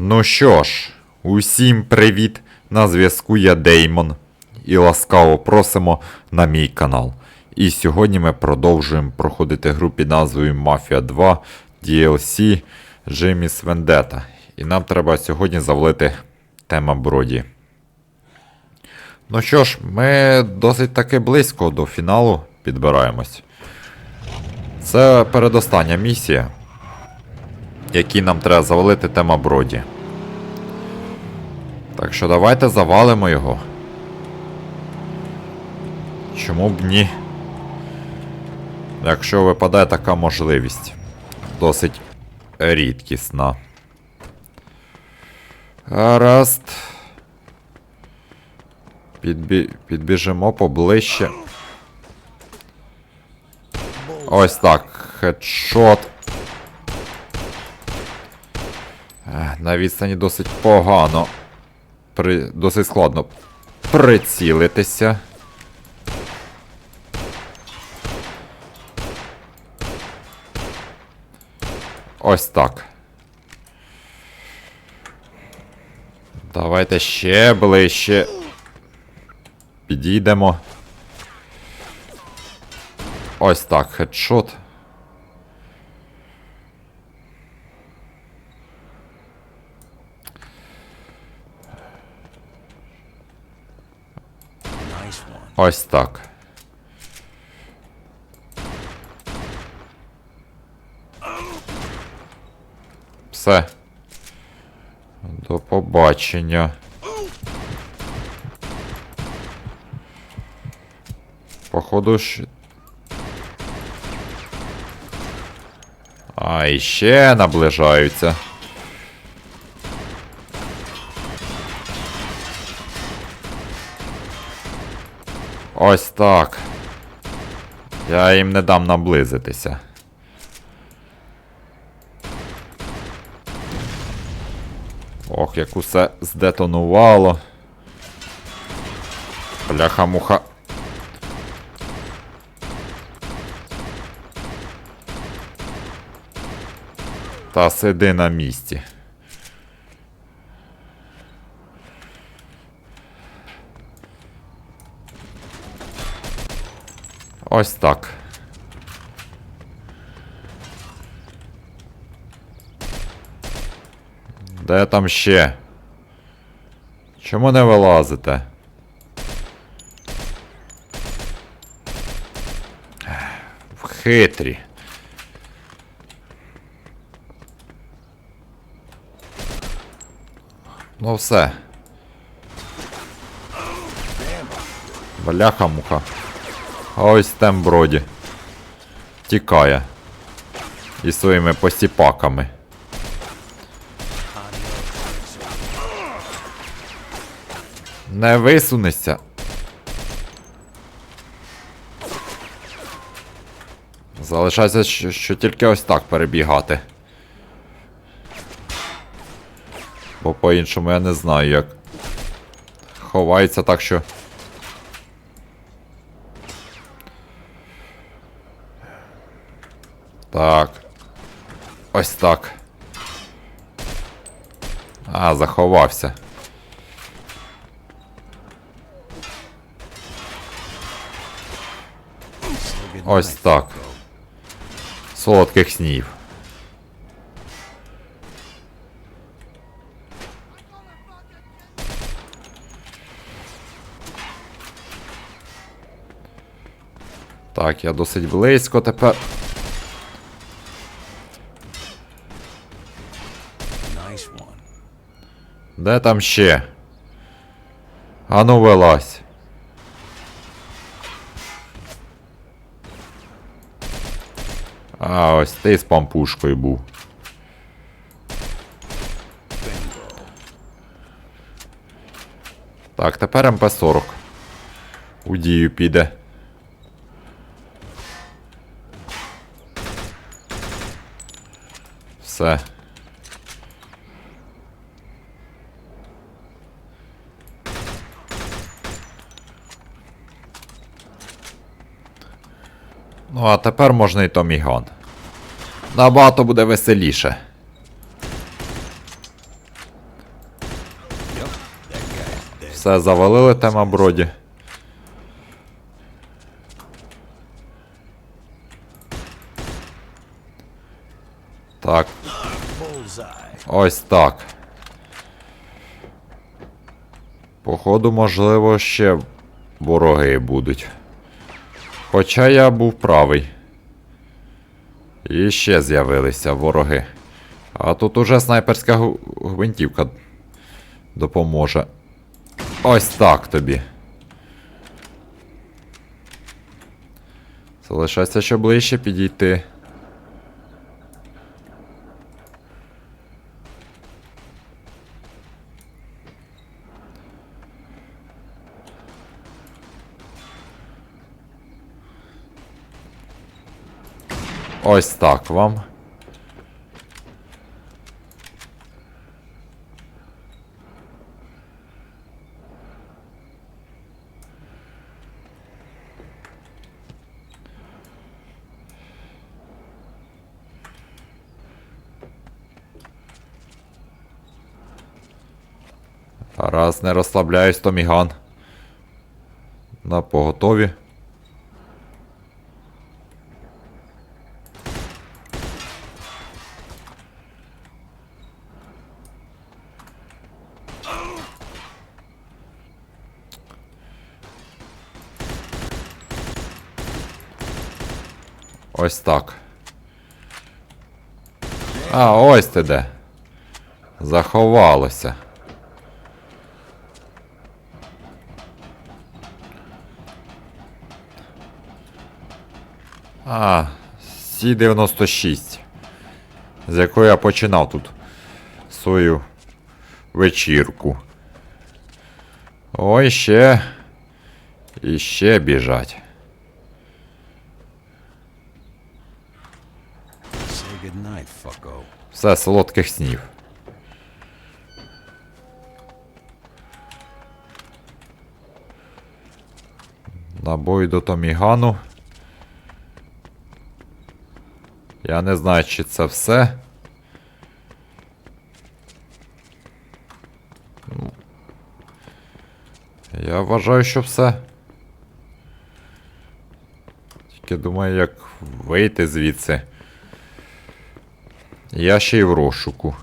Ну що ж, усім привіт! На зв'язку я Деймон. І ласкаво просимо на мій канал. І сьогодні ми продовжуємо проходити гру під назвою Mafia 2 DLC Jimmy's Vendetta. І нам треба сьогодні завалити тема Броді. Ну що ж, ми досить таки близько до фіналу підбираємось. Це передостання місія, якій нам треба завалити тема Броді. Так що давайте завалимо його. Чому б ні? Якщо випадає така можливість. Досить рідкісна. Гаразд. Підбі... Підбіжимо поближче. Ось так. Хедшот. На відстані досить погано. При... Досить складно прицілитися. Ось так. Давайте ще ближче. Підійдемо. Ось так, хедшот. Ось так. Все. До побачення. Походу ж. А, і ще наближаються. Ось так. Я їм не дам наблизитися. Ох, як усе здетонувало. Бляха-муха. Та сиди на місці. Ось так. Де там ще? Чому не вилазите? Хитрі. Ну все. Бляха-муха. Ось тем броді. Тікає. І своїми посіпаками. Не висунешся. Залишається, що, що тільки ось так перебігати. Бо по-іншому я не знаю як. Ховається так, що. Так. Ось так. А, заховався. Ось так. Солодких снів. Так, я досить близько тепер. Де там ще? Ану вилазь. А, ось ти з пампушкою був. Так, тепер МП-40. У дію піде. Все. Ну, а тепер можна і Томіган. Набагато буде веселіше. Все, завалили тема броді. Так. Ось так. Походу, можливо, ще вороги будуть. Хоча я був правий. І ще з'явилися вороги. А тут уже снайперська гвинтівка допоможе. Ось так тобі. Залишається ще ближче підійти. Ось так вам. Раз не розслабляюсь, то міган. На поготові. Ось так. А, ось ти де. Заховалося. А, Сі-96. З якої я починав тут свою вечірку. Ой, ще. І ще біжать. Все, солодких снів. Набой до Томігану. Я не знаю, чи це все. Ну, Я вважаю, що все. Тільки думаю, як вийти звідси. Я ще й в розшуку.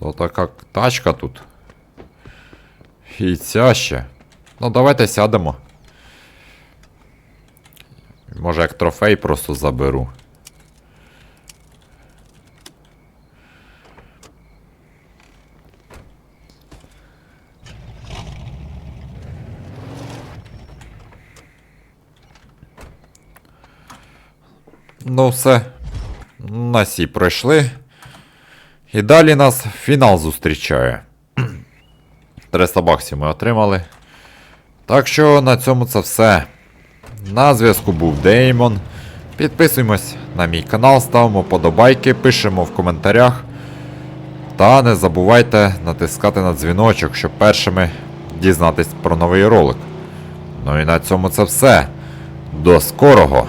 Отака така тачка тут. І ця ще. Ну, давайте сядемо. Може, як трофей просто заберу. Ну, все. На сі пройшли. І далі нас фінал зустрічає. 300 баксів ми отримали. Так що на цьому це все. На зв'язку був Деймон. Підписуємось на мій канал, ставимо подобайки, пишемо в коментарях. Та не забувайте натискати на дзвіночок, щоб першими дізнатись про новий ролик. Ну і на цьому це все. До скорого!